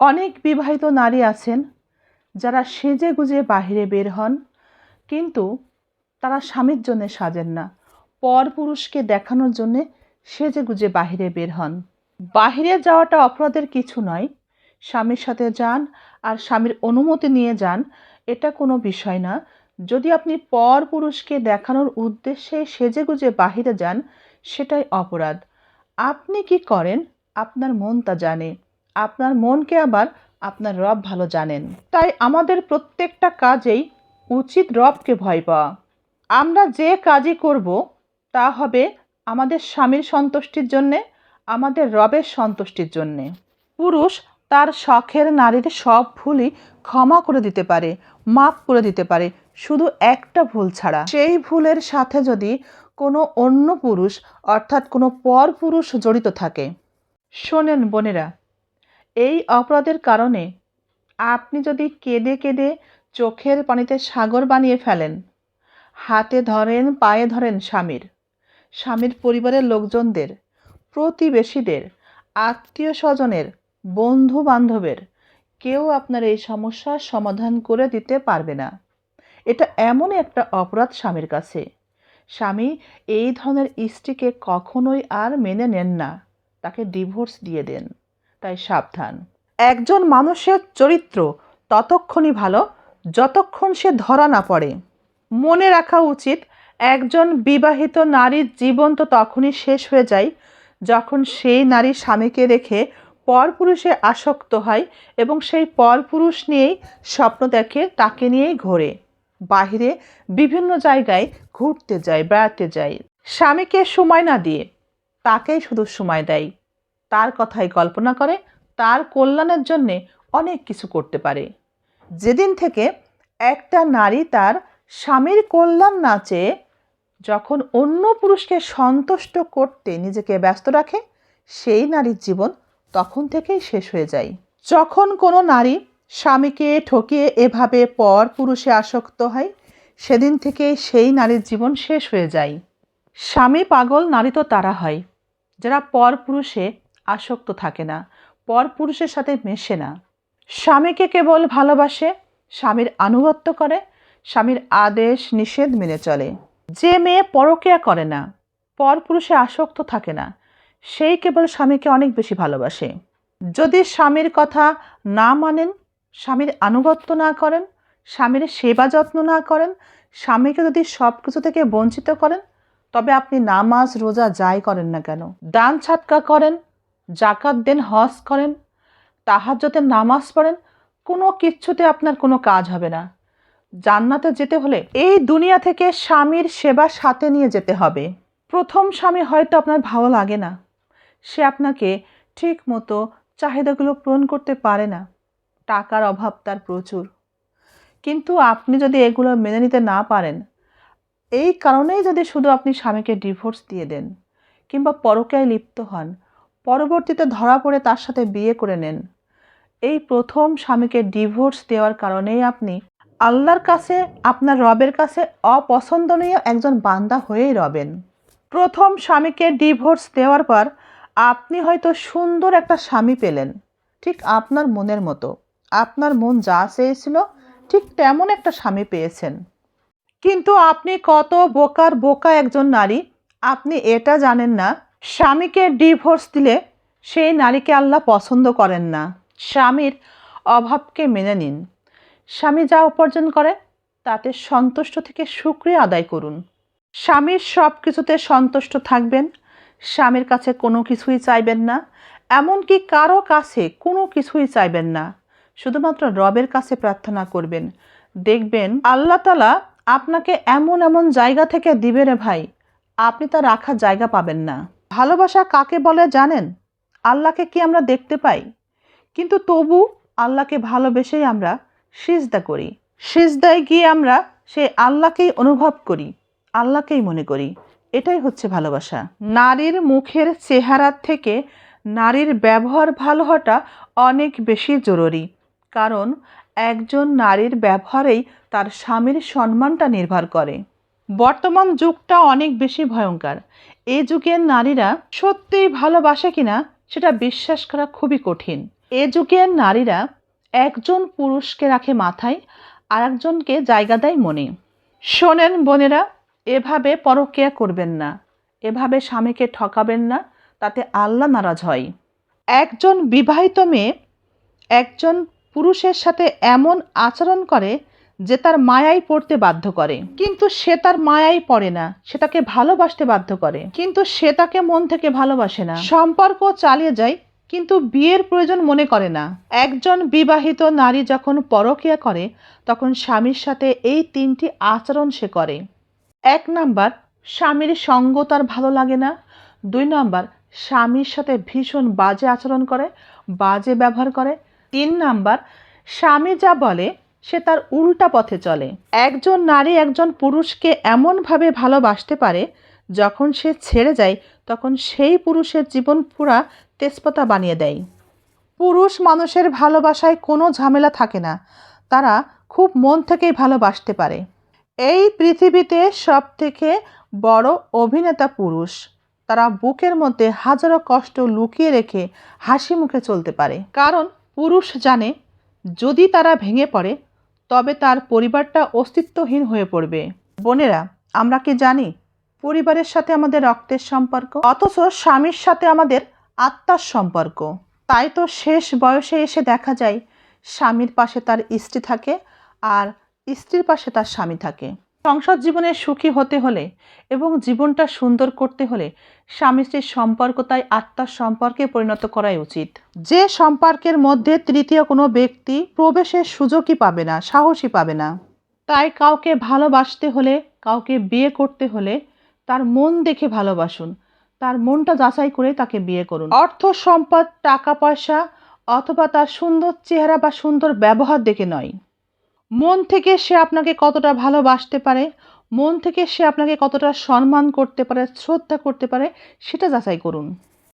অনেক বিবাহিত নারী আছেন যারা সেজে গুজে বাহিরে বের হন, কিন্তু তারা স্বামীর জন্যে সাজেন না। পর পুরুষকে দেখানোর জন্যে সেজে গুজে বাহিরে বের হন। বাহিরে যাওয়াটা অপরাধের কিছু নয়। স্বামীর সাথে যান আর স্বামীর অনুমতি নিয়ে যান, এটা কোনো বিষয় না। যদি আপনি পর পুরুষকে দেখানোর উদ্দেশ্যে সেজে গুজে বাহিরে যান, সেটাই অপরাধ। আপনি কি করেন? আপনার মন তা জানে। আপনার মনকে আবার আপনার রব ভালো জানেন। তাই আমাদের প্রত্যেকটা কাজেই উচিত রবকে ভয় পাওয়া। আমরা যে কাজই করব, তা হবে আমাদের স্বামীর সন্তুষ্টির জন্যে, আমাদের রবের সন্তুষ্টির জন্যে। পুরুষ তার শখের নারীর সব ভুলই ক্ষমা করে দিতে পারে, মাফ করে দিতে পারে, শুধু একটা ভুল ছাড়া। সেই ভুলের সাথে যদি কোনো অন্য পুরুষ, অর্থাৎ কোনো পর পুরুষ জড়িত থাকে। শোনেন বোনেরা এই অপরাধের কারণে আপনি যদি কেঁদে কেঁদে চোখের পানিতে সাগর বানিয়ে ফেলেন, হাতে ধরেন, পায়ে ধরেন স্বামীর স্বামীর পরিবারের লোকজনদের, প্রতিবেশীদের, আত্মীয় স্বজনের বন্ধু বান্ধবের কেউ আপনার এই সমস্যার সমাধান করে দিতে পারবে না। এটা এমনই একটা অপরাধ স্বামীর কাছে। স্বামী এই ধরনের স্ত্রীকে কখনোই আর মেনে নেন না। তাকে ডিভোর্স দিয়ে দেন। তাই সাবধান। একজন মানুষের চরিত্র ততক্ষণই ভালো, যতক্ষণ সে ধরা না পড়ে। মনে রাখা উচিত, একজন বিবাহিত নারীর জীবন তো তখনই শেষ হয়ে যায়, যখন সেই নারী স্বামীকে রেখে পরপুরুষে আসক্ত হয় এবং সেই পরপুরুষ নিয়েই স্বপ্ন দেখে, তাকে নিয়েই ঘোরে। বাহিরে বিভিন্ন জায়গায় ঘুরতে যায়, বেড়াতে যায়। স্বামীকে সময় না দিয়ে, তাকেই শুধু সময় দেয়। তার কথাই কল্পনা করে, তার কল্যাণের জন্যে অনেক কিছু করতে পারে। যেদিন থেকে একটা নারী তার স্বামীর কল্যাণ না চেয়ে যখন অন্য পুরুষকে সন্তুষ্ট করতে নিজেকে ব্যস্ত রাখে, সেই নারীর জীবন তখন থেকেই শেষ হয়ে যায়। যখন কোনো নারী স্বামীকে ঠকিয়ে এভাবে পর পুরুষে আসক্ত হয়, সেদিন থেকে সেই নারীর জীবন শেষ হয়ে যায়। স্বামী পাগল নারী তো তারা হয়। যারা পর পুরুষে আসক্ত থাকে না, পর পুরুষের সাথে মেশে না। স্বামীকে কেবল ভালোবাসে, স্বামীর আনুগত্য করে, স্বামীর আদেশ, নিষেধ মেনে চলে। যে মেয়ে পরকেয়া করে না, পর পুরুষে আসক্ত থাকে না, সেই কেবল স্বামীকে অনেক বেশি ভালোবাসে। যদি স্বামীর কথা না মানেন, স্বামীর আনুগত্য না করেন, স্বামীর সেবা যত্ন না করেন, স্বামীকে যদি সব কিছু থেকে বঞ্চিত করেন, তবে আপনি নামাজ, রোজা যাই করেন না কেন দান ছাটকা করেন জাকাত দেন, হজ করেন তাহাজ্যতে নামাজ পড়েন, কোনো কিচ্ছুতে আপনার কোনো কাজ হবে না। জান্নাতে যেতে হলে এই দুনিয়া থেকে স্বামীর সেবা সাথে নিয়ে যেতে হবে। প্রথম স্বামী হয়তো আপনার ভালো লাগে না। সে আপনাকে ঠিক মতো চাহিদাগুলো পূরণ করতে পারে না। টাকার অভাব তার প্রচুর। কিন্তু আপনি যদি এগুলো মেনে নিতে না পারেন, এই কারণেই যদি শুধু আপনি স্বামীকে ডিভোর্স দিয়ে দেন, কিংবা পরকায় লিপ্ত হন পরবর্তীতে ধরা পড়ে তার সাথে বিয়ে করে নেন। এই প্রথম স্বামীকে ডিভোর্স দেওয়ার কারণেই আপনি আল্লাহর কাছে, আপনার রবের কাছে অপছন্দনীয় একজন বান্দা হয়েই রবেন। প্রথম স্বামীকে ডিভোর্স দেওয়ার পর আপনি হয়তো সুন্দর একটা স্বামী পেলেন। ঠিক আপনার মনের মতো। আপনার মন যা চেয়েছিল ঠিক তেমন একটা স্বামী পেয়েছেন। কিন্তু আপনি কত বোকার বোকা একজন নারী, আপনি এটা জানেন না স্বামীকে ডিভোর্স দিলে সেই নারীকে আল্লাহ পছন্দ করেন না। স্বামীর অভাবকে মেনে নিন। স্বামী যা উপার্জন করে, তাতে সন্তুষ্ট থেকে সুক্রিয়া আদায় করুন। স্বামীর সব কিছুতে সন্তুষ্ট থাকবেন। স্বামীর কাছে কোনো কিছুই চাইবেন না। এমনকি কারও কাছে কোনো কিছুই চাইবেন না। শুধুমাত্র রবের কাছে প্রার্থনা করবেন। দেখবেন আল্লাহ তালা আপনাকে এমন এমন জায়গা থেকে দিবে রে ভাই। আপনি তা রাখার জায়গা পাবেন না। ভালোবাসা কাকে বলে জানেন? আল্লাহকে কি আমরা দেখতে পাই? কিন্তু তবু আল্লাহকে ভালোবেসেই আমরা সিজদা করি। সিজদায় গিয়ে আমরা সেই আল্লাহকেই অনুভব করি, আল্লাহকেই মনে করি। এটাই হচ্ছে ভালোবাসা। নারীর মুখের চেহারার থেকে নারীর ব্যবহার ভালো হওয়াটা অনেক বেশি জরুরি। কারণ একজন নারীর ব্যবহারেই তার স্বামীর সম্মানটা নির্ভর করে। বর্তমান যুগটা অনেক বেশি ভয়ঙ্কর। এই যুগের নারীরা সত্যিই ভালোবাসে কিনা সেটা বিশ্বাস করা খুবই কঠিন। এ যুগের নারীরা একজন পুরুষকে রাখে মাথায় আর একজনকে জায়গা দেয় মনে। শোনেন বোনেরা, এভাবে পরকিয়া করবেন না। এভাবে স্বামীকে ঠকাবেন না, তাতে আল্লাহ নারাজ হয়। একজন বিবাহিত মেয়ে একজন পুরুষের সাথে এমন আচরণ করে যে তার মায়াই পড়তে বাধ্য করে। কিন্তু সে তার মায়াই পড়ে না, সে তাকে ভালোবাসতে বাধ্য করে। কিন্তু সে তাকে মন থেকে ভালোবাসে না। সম্পর্ক চালিয়ে যায়, কিন্তু বিয়ের প্রয়োজন মনে করে না। একজন বিবাহিত নারী যখন পরকিয়া করে, তখন স্বামীর সাথে এই তিনটি আচরণ সে করে। এক নাম্বার, স্বামীর সঙ্গ তার ভালো লাগে না। দুই নাম্বার, স্বামীর সাথে ভীষণ বাজে আচরণ করে, বাজে ব্যবহার করে। তিন নাম্বার, স্বামী যা বলে সে তার উল্টা পথে চলে। একজন নারী একজন পুরুষকে এমনভাবে ভালোবাসতে পারে, যখন সে ছেড়ে যায়, তখন সেই পুরুষের জীবন পুরা তেজপাতা বানিয়ে দেয়। পুরুষ মানুষের ভালোবাসায় কোনো ঝামেলা থাকে না। তারা খুব মন থেকেই ভালোবাসতে পারে। এই পৃথিবীতে সব থেকে বড় অভিনেতা পুরুষ। তারা বুকের মধ্যে হাজারো কষ্ট লুকিয়ে রেখে হাসি মুখে চলতে পারে। কারণ পুরুষ জানে, যদি তারা ভেঙে পড়ে তবে তার পরিবারটা অস্তিত্বহীন হয়ে পড়বে। বোনেরা, আমরা কি জানি? পরিবারের সাথে আমাদের রক্তের সম্পর্ক, অথচ স্বামীর সাথে আমাদের আত্মার সম্পর্ক। তাই তো শেষ বয়সে এসে দেখা যায়, স্বামীর পাশে তার স্ত্রী থাকে আর স্ত্রীর পাশে তার স্বামী থাকে। সংসার জীবনে সুখী হতে হলে এবং জীবনটা সুন্দর করতে হলে স্বামী স্ত্রীর সম্পর্ক তাই আত্মার সম্পর্কে পরিণত করাই উচিত। যে সম্পর্কের মধ্যে তৃতীয় কোনো ব্যক্তি প্রবেশের সুযোগই পাবে না, সাহসই পাবে না। তাই কাউকে ভালোবাসতে হলে, কাউকে বিয়ে করতে হলে তার মন দেখে ভালোবাসুন। তার মনটা যাচাই করে তাকে বিয়ে করুন। অর্থ সম্পদ, টাকা পয়সা অথবা তার সুন্দর চেহারা বা সুন্দর ব্যবহার দেখে নয়। মন থেকে সে আপনাকে কতটা ভালোবাসতে পারে, মন থেকে সে আপনাকে কতটা সম্মান করতে পারে, শ্রদ্ধা করতে পারে, সেটা যাচাই করুন।